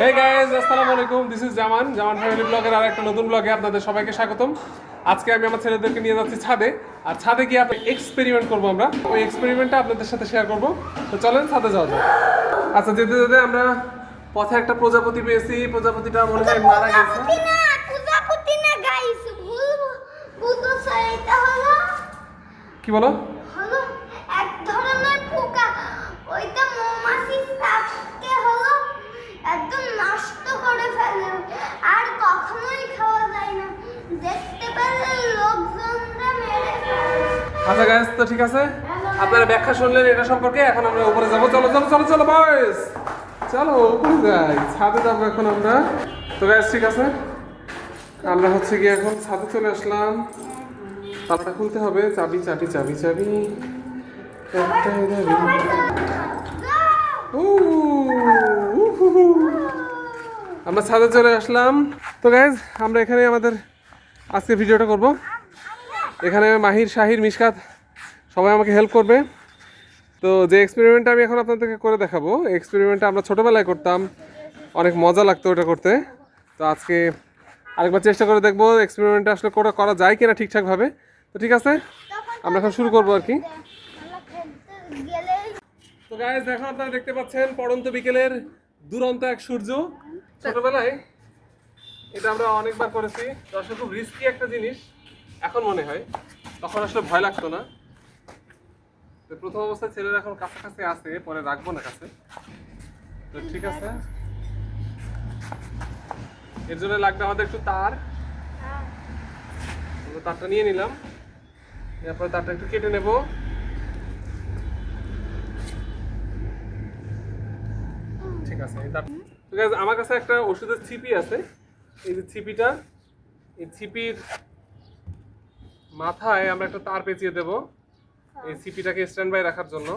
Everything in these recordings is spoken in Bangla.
হে গাইস আসসালামু আলাইকুম। This is Zaman Zaman family ব্লগের আর একটা নতুন ব্লগে আপনাদের সবাইকে স্বাগতম। আজকে আমি আমার ছেলেদেরকে নিয়ে যাচ্ছি ছাদে। আর ছাদে গিয়ে আপনি এক্সপেরিমেন্ট করব আমরা। ওই এক্সপেরিমেন্টটা আপনাদের সাথে শেয়ার করব। তো চলেন ছাদে যাওয়া যাক। আচ্ছা যেতে যেতে আমরা পথে একটা প্রজাপতি পেয়েছি। প্রজাপতিটা মনে হয় মারা গেছে। প্রজাপতি না প্রজাপতি না গাইস ভুল ভুল তো এটা হলো কি বলো হলো এক ধরনের পোকা ওইটা মৌমাছি সাপকে হলো একদম নষ্ট করে ফেলে আর কখনোই খাওয়া যায় না দেখতে পেলে লোকজনরা মেরে ফেলে আচ্ছা গাইস তো ঠিক আছে? আপনারা ব্যাখ্যা শুনলেন এটা সম্পর্কে, এখন আমরা উপরে যাব। চলো চলো চলো চলো বয়স চলো, উপরে যাই। ছাদে যাব এখন আমরা। তো গাইস ঠিক আছে? আমরা হচ্ছে গিয়ে এখন ছাদে চলে আসলাম। তালাটা খুলতে হবে। চাবি চাবি চাবি চাবি। আমরা ছাদে চলে আসলাম। তো গাইজ আমরা এখানে আমাদের আজকে ভিডিওটা করব। এখানে মাহির, শাহির, মিশকাত, সবাই আমাকে হেল্প করবে। তো যে এক্সপেরিমেন্টটা আমি এখন আপনাদেরকে করে দেখাবো এক্সপেরিমেন্টটা আমরা ছোটোবেলায় করতাম। অনেক মজা লাগতো ওটা করতে। তো আজকে আরেকবার চেষ্টা করে দেখব এক্সপেরিমেন্টটা আসলে করে করা যায় কিনা ঠিকঠাকভাবে। তো ঠিক আছে, আমরা এখন শুরু করব আর কি। তো গাইজ এখন আপনারা দেখতে পাচ্ছেন পড়ন্ত বিকেলের দুরন্ত এক সূর্য। ছোটবেলায় এটা আমরা অনেকবার করেছি। আসলে খুব রিস্কি একটা জিনিস। এখন মনে হয়, তখন আসলে ভয় লাগতো না। তো প্রথম অবস্থায় ছেলেরা এখন কাছাকাছি আছে, পরে রাখব না কাছে। তো ঠিক আছে। এর জন্য লাগবে আমাদের একটু তার। তারটা নিয়ে নিলাম। এরপরে তারটা একটু কেটে নেব। ঠিক আছে আমার কাছে একটা ওষুধের ছিপি আছে। এই যে ছিপিটা, এই ছিপির মাথায় আমরা একটা তার পেঁচিয়ে দেব এই ছিপিটাকে স্ট্যান্ড বাই রাখার জন্য।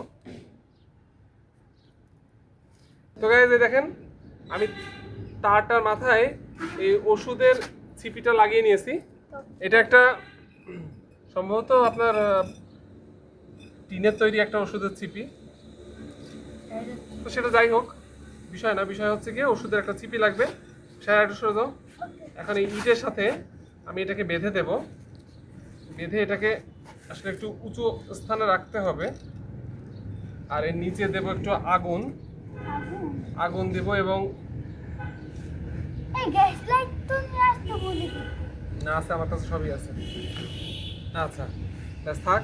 তো গাইজ এই দেখেন আমি তারটার মাথায় এই ওষুধের ছিপিটা লাগিয়ে নিয়েছি। এটা একটা সম্ভবত আপনার টিনের তৈরি একটা ওষুধের ছিপি তো সেটা যাই হোক বিষয় না বিষয় হচ্ছে গিয়ে ওষুধের একটা চিপি লাগবে। স্যার একটু সরে দাও এখন এই ইটের সাথে আমি এটাকে বেঁধে দেব। বেঁধে এটাকে আসলে একটু উঁচু স্থানে রাখতে হবে। আর এর নিচে দেব একটু আগুন। আগুন দেব এবং না আছে আমার কাছে সবই আছে। আচ্ছা ব্যাস থাক।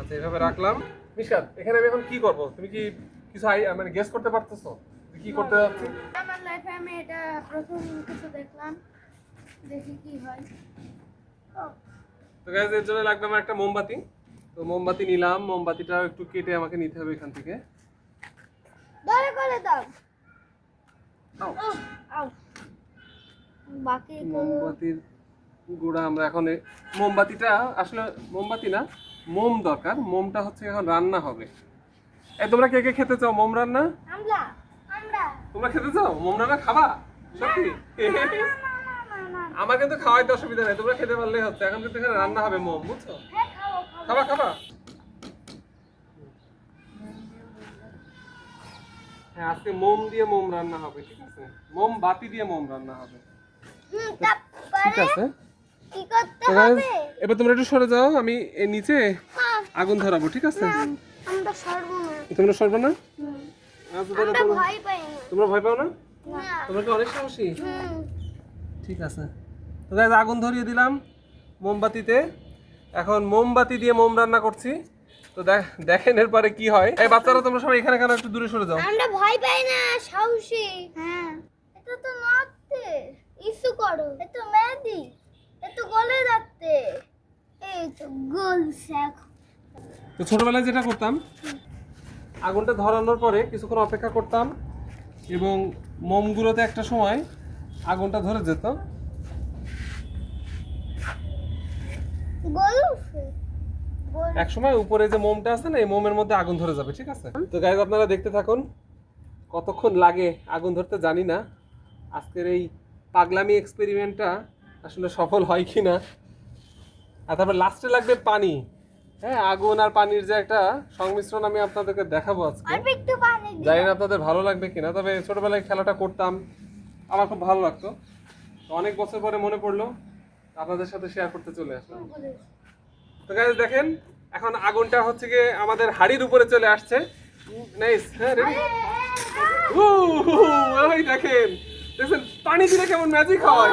আচ্ছা এভাবে রাখলাম। মিশকাত এখানে আমি এখন কি করব? তুমি কি কিছু আই- মানে গেস করতে পারতেছো? কি করতে যাচ্ছি? আমার লাইফে আমি এটা প্রথম কিছু দেখলাম। দেখি কি হয়। তো গাইজ এর জন্য লাগবে আমার একটা মোমবাতি তো মোমবাতি নিলাম মোমবাতিটা একটু কেটে আমাকে নিতে হবে এখান থেকে দয়া করে দাও আও, আও বাকি মোমবাতির গুঁড়া আমরা এখন মোমবাতিটা আসলে মোমবাতি না মোম দরকার মোমটা হচ্ছে এখন রান্না হবে এই তোমরা কে কে খেতে চাও মোম রান্না আমরা তোমরা খেতে চাও মোম রান্না খাবা সত্যি আমার কিন্তু খাওয়াইতে অসুবিধা নেই তোমরা খেতে পারলেই হচ্ছে। এখন কিন্তু এখানে রান্না হবে মোম বুঝছ? হ্যাঁ খাবা খাবা। হ্যাঁ আজকে মোম দিয়ে মোম রান্না হবে ঠিক আছে? মোম বাতি দিয়ে মোম রান্না হবে। ঠিক আছে। কি করতে তো guys, হবে? এবার তোমরা একটু সরে যাও আমি নিচে হ্যাঁ, আগুন ধরাবো ঠিক আছে? তোমরা সরবে না। আচ্ছা তোমরা ভয় না। তোমরা ভয় পাও না। তোমরা কি অনেক সাহসী? হুম। ঠিক আছে। তো guys, আগুন ধরিয়ে দিলাম মোমবাতিতে। এখন মোমবাতি দিয়ে মোম রান্না করছি। তো দেখ- দেখেন এরপরে কি হয়। এই বাচ্চারা তোমরা সবাই এখানে কেন একটু দূরে সরে যাও? আমরা ভয় পাই না সাহসী। হ্যাঁ। এটা তো নাচতে ইস্যু করো। এটা তো মেহেদি। এটা তো গলে রাখতে এই তো গোল শেখ তো ছোটবেলায় যেটা করতাম আগুনটা ধরানোর পরে কিছুক্ষণ অপেক্ষা করতাম এবং মোমগুলোতে একটা সময় আগুনটা ধরে যেত গোল গোল এক সময় উপরে যে মোমটা আছে না এই মোমের মধ্যে আগুন ধরে যাবে ঠিক আছে? তো গাইজ আপনারা দেখতে থাকুন কতক্ষণ লাগে আগুন ধরতে জানি না। আজকের এই পাগলামি এক্সপেরিমেন্টটা আসলে সফল হয় কি না আর তারপর লাস্টে লাগবে পানি। হ্যাঁ আগুন আর পানির যে একটা সংমিশ্রণ আমি আপনাদেরকে দেখাবো আজকে। জানি না আপনাদের ভালো লাগবে কিনা তবে ছোটবেলায় খেলাটা করতাম আমার খুব ভালো লাগতো। অনেক বছর পরে মনে পড়ল আপনাদের সাথে শেয়ার করতে চলে আসলাম তো গাইজ দেখেন এখন আগুনটা হচ্ছে গিয়ে আমাদের হাড়ির উপরে চলে আসছে নাইস হ্যাঁ রেডি ওই দেখেন দেখেন পানি দিলে কেমন ম্যাজিক হয়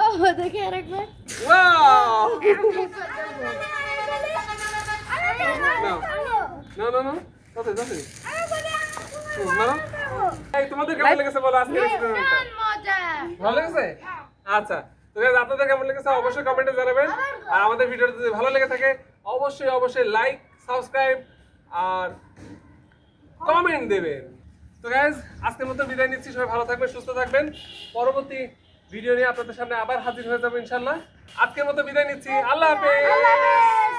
ও দেখে আরেকবার ওয়াও না না না তাতে তাতে না না এই তোমাদের কেমন লেগেছে বলো আজকে ভালো লেগেছে আচ্ছা তো আপনাদের কেমন লেগেছে অবশ্যই কমেন্টে জানাবেন। আর আমাদের ভিডিওটা যদি ভালো লেগে থাকে, অবশ্যই অবশ্যই লাইক সাবস্ক্রাইব আর কমেন্ট দেবেন। তো গাইজ আজকের মতো বিদায় নিচ্ছি। সবাই ভালো থাকবেন, সুস্থ থাকবেন। পরবর্তী ভিডিও নিয়ে আপনাদের সামনে আবার হাজির হয়ে যাব ইনশাল্লাহ আজকের মতো বিদায় নিচ্ছি। আল্লাহ হাফেজ।